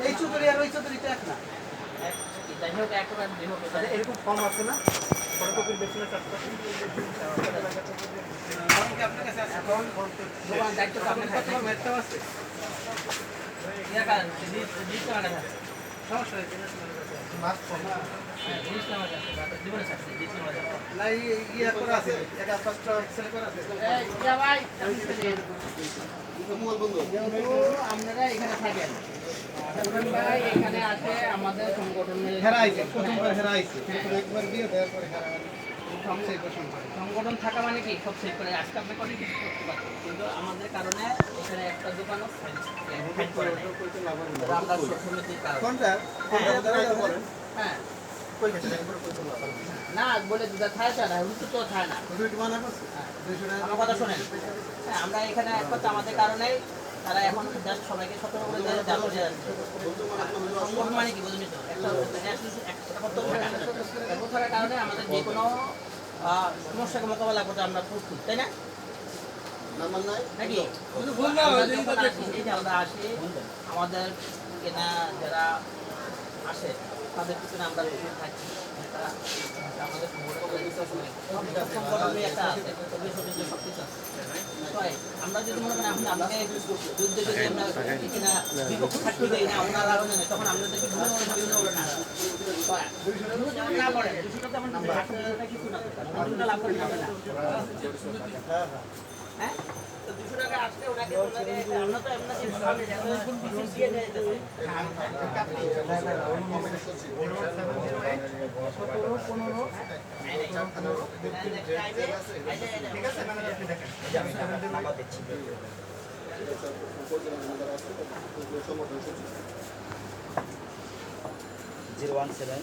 এই চৌধুরী আর ওই চৌধুরীটা এক না? এরকম ফর্ম আছে না? ফটোকপির বেশি না চারটা আপনার কাছে আছে দায়িত্ব আপনার কাছে আছে? আপনারা এখানে থাকেন ভাই এখানে আছে আমাদের সংগঠনের হেরা আইছে প্রথমবার হেরা আইছে একবার দিয়ে দেওয়ার পরে সংগঠন থাকা মানে কি? সব সেট করে আজকে আপনি করে কিছু করতে পারছেন কিন্তু আমাদের কারণে এখানে একটা দোকানও আমরা সমিতির কারণ। হ্যাঁ কই গেছে একবার কই চলা না বলে দুটা থায় না। রুটু তো থায় না। দুইটা মানা করছে? 200 টাকা আমার কথা শোনেন। হ্যাঁ আমরা এখানে এক কথা আমাদের কারণেই তারা এখন জাস্ট সবাইকে সতর্ক করে দেয় সংগঠন মানে কি? বুঝুন তো। একটা একটা করতে হবে না এরপর থাকার কারণে আমাদের যে কোনো সমস্যাকে মোকাবেলা করতে আমরা প্রস্তুত তাই না? নাকি? আমরা আসি, আমরা আমাদের কেনা যারা আসে তাদের পিছনে আমরা থাকি। আমাদের আমরা যদি মনে আমাকে যুদ্ধে যদি আমরা কিনা বিপক্ষ থাকতে দেই না ওনারা তখন যেমন না পড়ে দুশোটা তেমন দুশোটা কিছু না দুশোটা লাভ করে যাবে না হ্যাঁ দুশো টাকা আসলে ওনাকে ওনাকে আমরা তো এমনি সামনে যাব দিয়ে দেয় সতেরো পনেরো ঠিক আছে জিরো ওয়ান সেভেন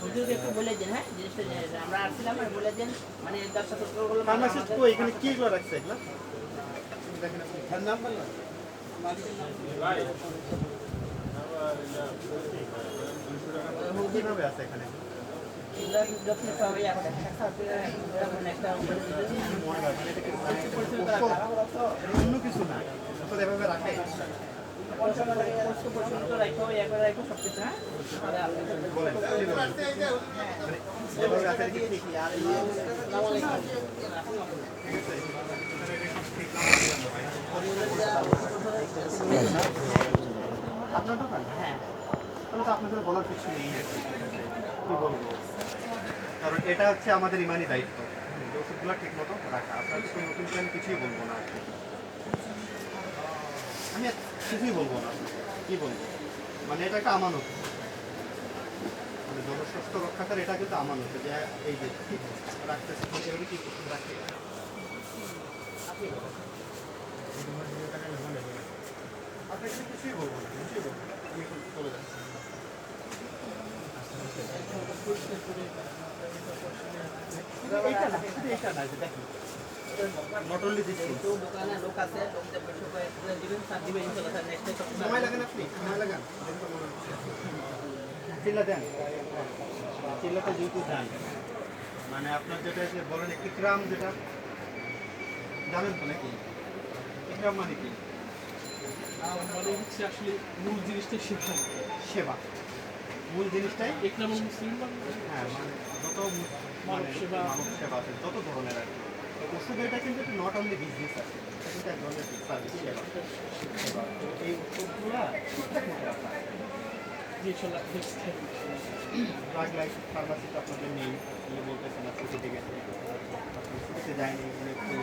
হুজুরকে একটু বলে দিন হ্যাঁ? জিনিসটা আমরা আসছিলাম আর বলে দিন মানে দশটা সত্তর ফার্মাসিস্ট তো এখানে কি গুলো রাখছে এগুলা? দেখেন আপনি হ্যাঁ নাম্বার না কীভাবে আছে এখানে? যত্ন সবাই এখন একটা এখন একটা মনে হয় মানে এটা কি অন্য কিছু না এভাবে রাখে। আপনার দোকান হ্যাঁ তাহলে তো আপনাদের বলার কিছু নেই কি বলব কারণ এটা হচ্ছে আমাদের ইমানি দায়িত্ব। ওষুধগুলো ঠিক মতো রাখা। আপনার নতুন প্ল্যান কিছুই বলব না। আমি কিছুই বলব না। কি বলব? মানে এটা একটা আমানত। মানে জনস্বাস্থ্য রক্ষাকার, এটা কিন্তু আমানত যে এই যে রাখতেছে এভাবে কি করতে রাখে। আপনাকে কিছুই বলব না, কিছুই বলব না। চলে যাচ্ছি। এইটা না এইটা না দেখুন নট অনলি দিস তো দোকানে লোক আছে লোকদের পয়সা করে দিবেন তার দিবেন ইনশাআল্লাহ স্যার নেক্সট টাইম সময় লাগান আপনি? সময় লাগান চিল্লা দেন। চিল্লাতে যেহেতু দেন। মানে আপনার যেটা যে বলেন ইকরাম যেটা জানেন তো নাকি? ইকরাম মানে কি? মানে হচ্ছে আসলে মূল জিনিসটা সেখানে সেবা। মূল জিনিসটাই একরাম মুসলিম মানে? হ্যাঁ মানে যত মানে সেবা। মানব সেবা আছে যত ধরনের আর কি। ওষুধ এটা কিন্তু নট অনলি বিজনেস আছে এটা কিন্তু এক ধরনের সার্ভিস সেবা এই ওষুধগুলা ড্রাগ লাইফ ফার্মাসিতে আপনাদের নেই আপনি বলতেছেন না ছুটিতে গেছে আপনি ছুটিতে যায়নি এগুলো একটু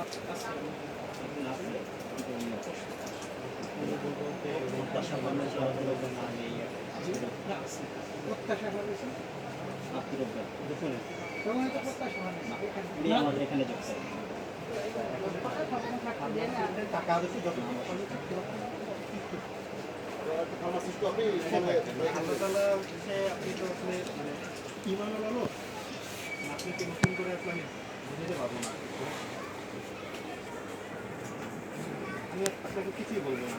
আচ্ছা প্রত্যাশা আছে। প্রত্যাশা করেছি আব্দুর রব্বাক দেখুন তখন হয়তো প্রত্যাশা হয় না এখানে উনি আমাদের এখানে যোগছে আপনাদের টাকা বেশি যত ফার্মাসিস্ট আপনি মানে আল্লাহ তাআলা হচ্ছে আপনি তো আসলে মানে ইমান হলো আপনাকে নতুন করে আসলে বুঝতে পারব না আমি আপনাকে কিছুই বলব না।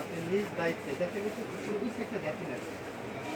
আপনি নিজ দায়িত্বে দেখে ছবি একটা দেখেন আর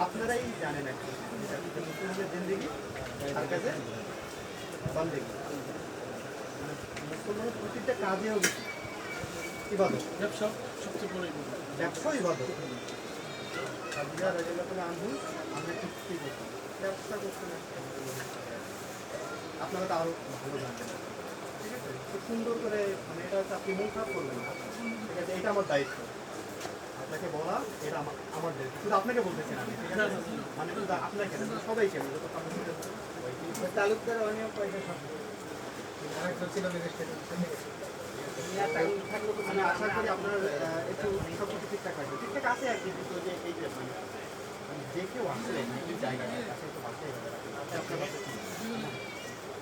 আপনারাই জানেন জিন্দিগি তার কাছে মানে মুসলমানের প্রতিটা কাজে হবে ইবাদত ব্যবসা সবচেয়ে বড় এগুলো। ব্যবসা ইবাদত কাজিয়া রাজিয়াল্লাহু আনহু আমরা করতাম ব্যবসা করতেন আপনারা তো আরও ভালো জানবেন ঠিক আছে? খুব সুন্দর করে মানে এটা হচ্ছে আপনি মন খারাপ করবেন না। ঠিক আছে? এটা আমার দায়িত্ব। আপনাকে বলা এটা আমার আমার দায়িত্ব। শুধু আপনাকে বলতেছেন আমি ঠিক আছে? মানে শুধু আপনাকে না সবাইকে আমি যত আছে, তালুকদার অনিয়ম পয়সা সব। আরেকজন ছিল ম্যাজিস্ট্রেট আমি আশা করি আপনার একটু সব কিছু ঠিকঠাক রাখবে ঠিকঠাক আছে আর কি কিন্তু যে এই যে মানে মানে যে কেউ আসলে একটু বাসায়